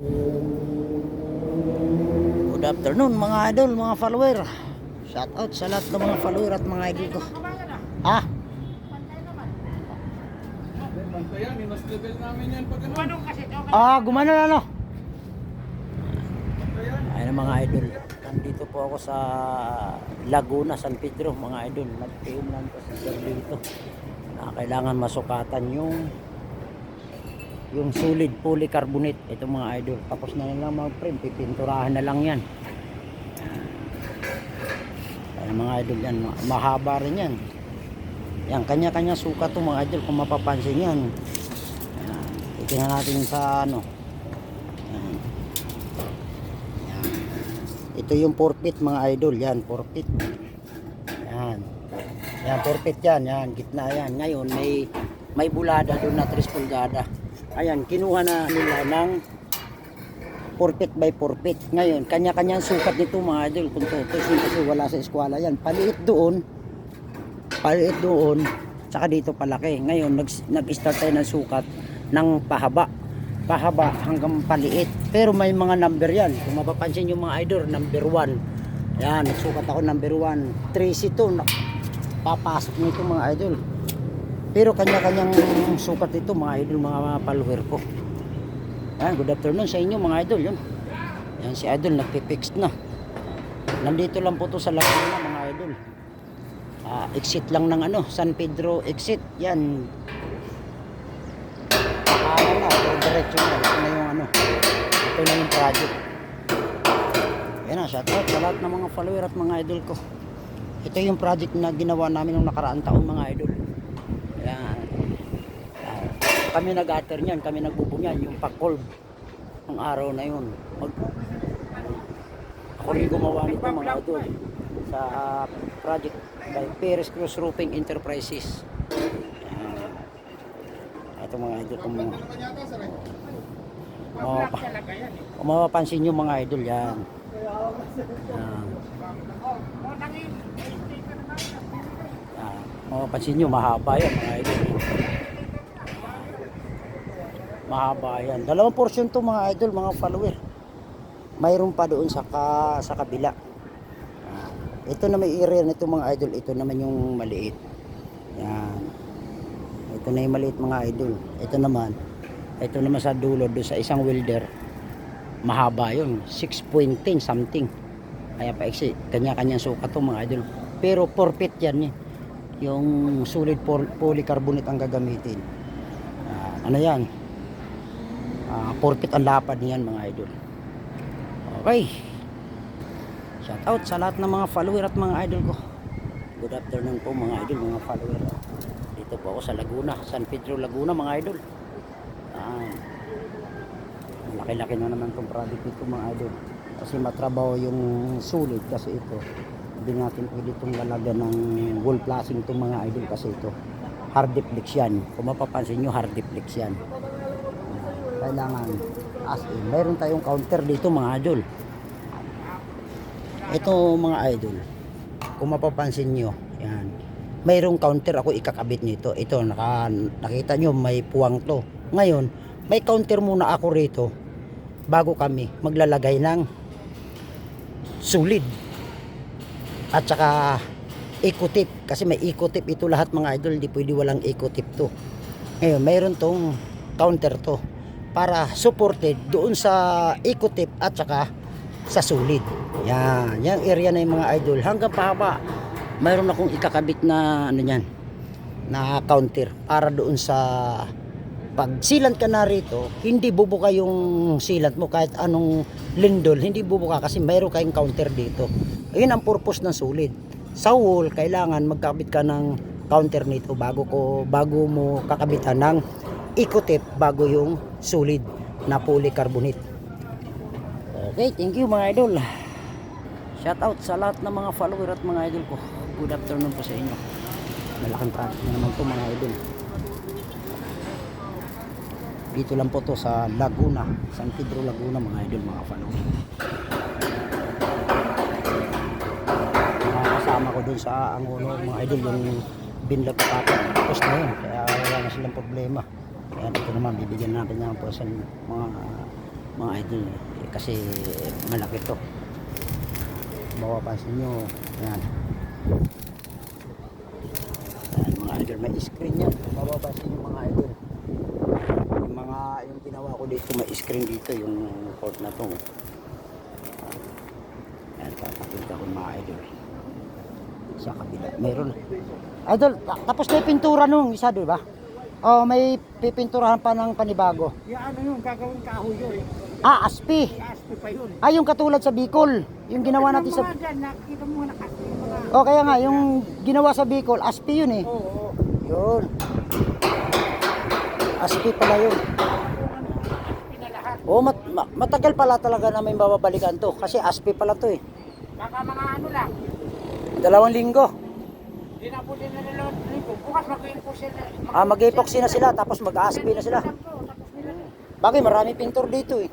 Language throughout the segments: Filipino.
Good afternoon mga idol, mga follower. Shout out sa lahat ng mga follower at mga idol ko. Ha? Ah, gumana na no. Ayun mga idol. Nandito po ako sa Laguna, San Pedro, mga idol. Nag-film lang po sa dito. Na kailangan masukatan yung yung solid polycarbonate. Ito mga idol. Tapos na lang mga frame. Pipinturahan na lang yan. Ayan mga idol yan. Ma- Mahaba rin yan. Yan, kanya-kanya sukat to mga idol. Kung mapapansin yan. Ayan. Titingnan natin sa ano. Ayan. Yan. Ito yung forfeit mga idol. Yan, forfeit. Yan. Yan, forfeit yan. Yan, gitna yan. Ngayon, may may bulada doon na 3 pulgada. Ayan, kinuha na nila ng forfeit by forfeit. Ngayon, kanya-kanyang sukat nito mga idol. Kung tutusin kasi wala sa eskwela yan. Paliit doon. Paliit doon. Tsaka dito palaki. Ngayon, nag, nag-start tayo ng sukat ng pahaba. Pahaba hanggang paliit. Pero may mga number yan. Kung mapapansin yung mga idol, number 1. Yan, nagsukat ako number 1. 3 ito. Papasok nito mga idol. Pero kanya-kanyang sukat ito mga idol, mga, follower ko. Ayan, good afternoon sa inyo mga idol. Yun. Yan si idol, nagpipix na. Nandito lang po to sa Laguna mga idol. Ah, exit lang ng ano, San Pedro exit. Yan. Ano na, diretso na. Ito na yung ano. Ito na yung project. Yan na, shoutout sa lahat ng mga follower at mga idol ko. Ito yung project na ginawa namin nung nakaraang taon mga idol. Kami nag-atter niyan, kami nagbubunyan yung pakolb ng araw na yun. Mag, ako rin gumawa nito mga idol sa project by Perez Cruz Roofing Enterprises. Yan. Ito mga idol kung mga mapapa, kung mapapansin nyo mga idol yan. Yan. Yan. Mapapansin nyo mahaba yan mga idol. Mahaba yan. Dalawang portion to mga idol, mga follower. Mayroon pa doon sa ka, sa kabila. Ah, ito na may area nito mga idol, ito naman yung maliit. Yan. Ito na yung maliit mga idol. Ito naman, ito naman sa dulo doon sa isang welder. Mahaba yun, 6.10 something. Kaya pa exit, kanya-kanyang sukat to mga idol. Pero forfeit yan eh. Yung solid pol- polycarbonate ang gagamitin. Ah, ano yan? Ah, forfeit ang lapad niyan mga idol. Okay. Shout out sa lahat ng mga follower at mga idol ko. Good afternoon po mga idol, mga follower. Dito po ako sa Laguna, San Pedro Laguna mga idol. Ah, laki-laki na naman itong project dito mga idol. Kasi matrabaho yung sulit kasi ito. Hindi natin pwede itong lalagyan ng wall flashing itong mga idol kasi ito. Hard deflex yan. Kung mapapansin nyo, hard deflex yan. Kailangan as in, meron tayong counter dito mga idol. Ito mga idol, kung mapapansin nyo, yan. Mayroong counter ako ikakabit nito. Ito, naka, nakita nyo, may puwang to. Ngayon, may counter muna ako rito bago kami maglalagay ng sulid. At saka eco-tip. Kasi may eco-tip ito lahat mga idol. Hindi pwede walang eco-tip to. Ngayon, mayroon tong counter to para supported doon sa eco-tip at saka sa sulid. Yan, yung area na yung mga idol. Hanggang pahaba, mayroon akong ikakabit na ano yan, na counter para doon sa pag silant ka na rito, hindi bubuka yung silant mo kahit anong lindol, hindi bubuka kasi mayroon kayong counter dito. Ayun ang purpose ng sulid. Sa wall, kailangan magkabit ka ng counter nito bago ko bago mo kakabitan ng ikotip bago yung sulid na polycarbonate. Okay, thank you mga idol. Shout out sa lahat ng mga follower at mga idol ko. Good afternoon po sa inyo. Malaking project na naman to mga idol. Dito lang po to sa Laguna, San Pedro Laguna mga idol, mga follower. Kasama ko dun sa Angulo, mga idol, yung binlag kapatid. Tapos na yun, kaya wala na silang problema. Kaya dito naman, bibigyan natin ng po sa mga mga idol. Eh, kasi malaki to. Mapapansin nyo yan. Yan mga idol may screen yan. Mapapansin nyo mga idol. Yung mga yung ginawa ko dito may screen dito yung port na to. Yan papakita ko mga idol. Sa kabila. Meron. Idol ta- tapos na yung pintura nung isa di ba oh may pipinturahan pa ng panibago Yung ano yung gagawin kahoy yun. ah aspi Aspi pa yun. ah yung katulad sa Bicol yung ginawa natin sa dyan, nakita mo na mga... oh kaya nga yung ginawa sa Bicol aspi yun eh Oo, oo. yun aspi pala yun oh mat- ma- matagal pala talaga namin bababalikan to kasi aspi pala to eh Baka mga ano lang. dalawang linggo Hindi na po din nalilot. Bukas mag-impose sila. ah mag-epoxy na sila tapos mag-aspi na sila nila. Bagay, marami pintor dito eh.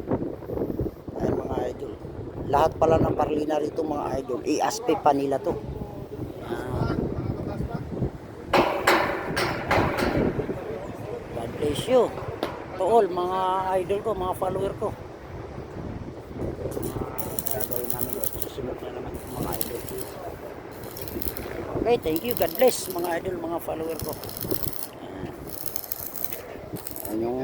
Ayan mga idol. Lahat pala ng parlina rito mga idol. I-aspe pa nila to. Ah. God bless you. To all mga idol ko, mga follower ko. Ah, Gagawin namin ito. Susunod na naman mga idol. Okay, thank you. God bless mga idol, mga follower ko. Ayan. Ayan yung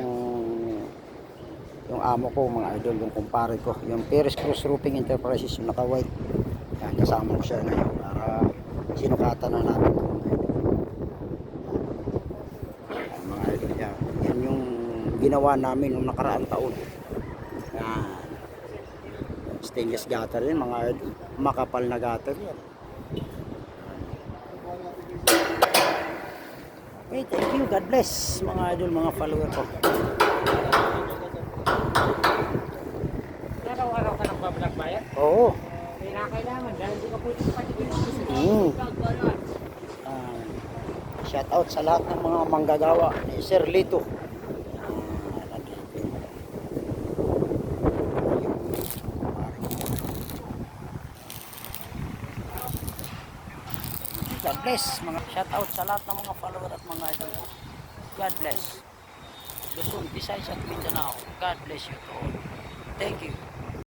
yung amo ko mga idol yung kumpare ko. Yung Perez Cruz Roofing Enterprises yung naka white yan kasama ko siya ngayon para sinukatan na natin ito, mga idol. Yan, yan yung ginawa namin nung nakaraang taon. Yan stainless gutter yan mga idol. Makapal na gutter yan Okay, thank you. God bless mga idol, mga follower ko. Araw-araw ka nang babalag bayan. Oo. Kailangan dahil hindi ka pwede patigil. Mm. Ah, shout out sa lahat ng mga manggagawa ni Sir Lito. God bless mga shout out sa lahat ng mga follower at mga idol. ko. God bless. Luzon, Visayas at Mindanao. God bless you to all. Thank you.